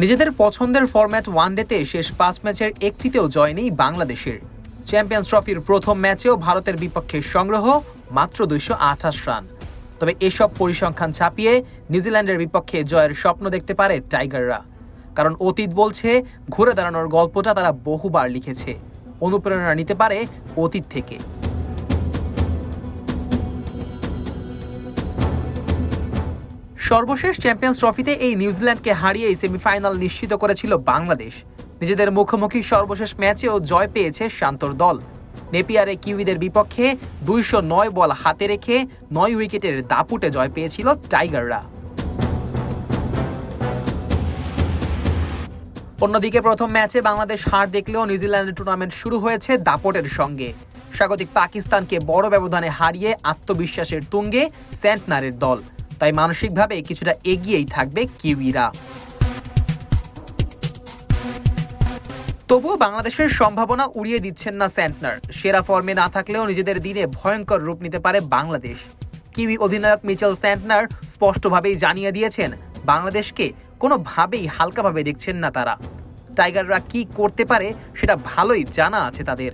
নিজেদের পছন্দের ফরম্যাট ওয়ানডেতে শেষ পাঁচ ম্যাচের একটিতেও জয় নেই বাংলাদেশের। চ্যাম্পিয়ন্স ট্রফির প্রথম ম্যাচেও ভারতের বিপক্ষে সংগ্রহ মাত্র দুইশো আঠাশ রান। তবে এসব পরিসংখ্যান ছাপিয়ে নিউজিল্যান্ডের বিপক্ষে জয়ের স্বপ্ন দেখতে পারে টাইগাররা। কারণ অতীত বলছে, ঘুরে দাঁড়ানোর গল্পটা তারা বহুবার লিখেছে। অনুপ্রেরণা নিতে পারে অতীত থেকে। সর্বশেষ চ্যাম্পিয়ন্স ট্রফিতে এই নিউজিল্যান্ডকে হারিয়ে সেমিফাইনাল নিশ্চিত করেছিল বাংলাদেশ। নিজেদের মুখোমুখি সর্বশেষ ম্যাচেও জয় পেয়েছে শান্তর দল। নেপিয়ারে কিউইদের বিপক্ষে দুইশো নয় বল হাতে রেখে নয় উইকেটের দাপুটে জয় পেয়েছিল টাইগাররা। অন্যদিকে প্রথম ম্যাচে বাংলাদেশ হার দেখলেও নিউজিল্যান্ডের টুর্নামেন্ট শুরু হয়েছে দাপটের সঙ্গে। স্বাগতিক পাকিস্তানকে বড় ব্যবধানে হারিয়ে আত্মবিশ্বাসের তুঙ্গে সেন্টনারের দল। তাই মানসিকভাবে কিছুটা এগিয়েই থাকবে কিউইরা। তবুও বাংলাদেশের সম্ভাবনা উড়িয়ে দিচ্ছেন না স্যান্টনার। সেরা ফর্মে না থাকলেও নিজেদের দিনে ভয়ঙ্কর রূপ নিতে পারে বাংলাদেশ। কিউই অধিনায়ক মিচেল স্যান্টনার স্পষ্টভাবেই জানিয়ে দিয়েছেন, বাংলাদেশকে কোনোভাবেই হালকাভাবে দেখছেন না তারা। টাইগাররা কি করতে পারে সেটা ভালোই জানা আছে তাদের।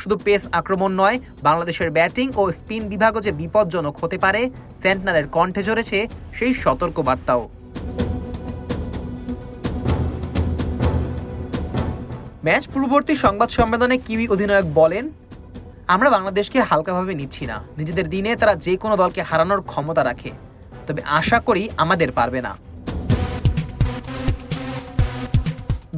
শুধু পেস আক্রমণ নয়, বাংলাদেশের ব্যাটিং ও স্পিন বিভাগও যে বিপজ্জনক হতে পারে, সেন্টনারের কণ্ঠে ঝরেছে সেই সতর্কবার্তাও। ম্যাচ পূর্ববর্তী সংবাদ সম্মেলনে কিউই অধিনায়ক বলেন, আমরা বাংলাদেশকে হালকাভাবে নিচ্ছি না। নিজেদের দিনে তারা যে কোনো দলকে হারানোর ক্ষমতা রাখে। তবে আশা করি আমাদের পারবে না।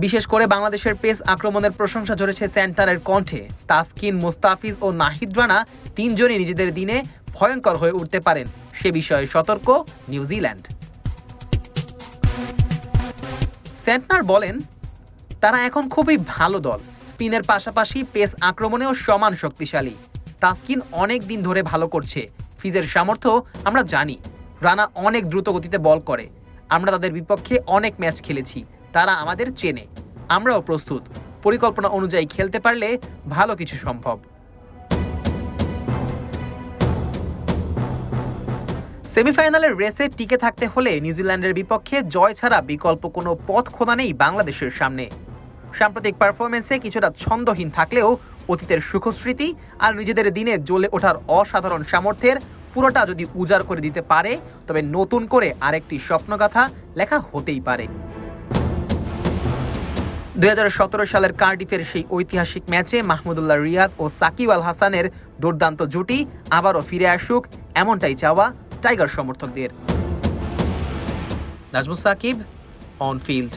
বিশেষ করে বাংলাদেশের পেস আক্রমণের প্রশংসা ঝরেছে সেন্টারের কণ্ঠে। তাসকিন, মুস্তাফিজ ও নাহিদ রানা তিনজনই নিজেদের দিনে ভয়ঙ্কর হয়ে উঠতে পারেন। সে বিষয়ে সতর্ক নিউজিল্যান্ড সেন্টনার বলেন, তারা এখন খুবই ভালো দল। স্পিনের পাশাপাশি পেস আক্রমণেও সমান শক্তিশালী। তাসকিন অনেক দিন ধরে ভালো করছে। ফিজের সামর্থ্য আমরা জানি। রানা অনেক দ্রুত গতিতে বল করে। আমরা তাদের বিপক্ষে অনেক ম্যাচ খেলেছি। তারা আমাদের চেনে। আমরাও প্রস্তুত। পরিকল্পনা অনুযায়ী খেলতে পারলে ভালো কিছু সম্ভব। সেমিফাইনালের রেসে টিকে থাকতে হলে নিউজিল্যান্ডের বিপক্ষে জয় ছাড়া বিকল্প কোনো পথ খোদা নেই বাংলাদেশের সামনে। সাম্প্রতিক পারফরমেন্সে কিছুটা ছন্দহীন থাকলেও অতীতের সুখস্মৃতি আর নিজেদের দিনে জ্বলে ওঠার অসাধারণ সামর্থ্যের পুরোটা যদি উজাড় করে দিতে পারে, তবে নতুন করে আরেকটি স্বপ্নগাথা লেখা হতেই পারে। দুই হাজার সতেরো সালের কার্ডিফের সেই ঐতিহাসিক ম্যাচে মাহমুদুল্লাহ রিয়াদ ও সাকিব আল হাসানের দুর্দান্ত জুটি আবারও ফিরে আসুক এমনটাই চাওয়া টাইগার সমর্থকদের। Nazmul Shakib on field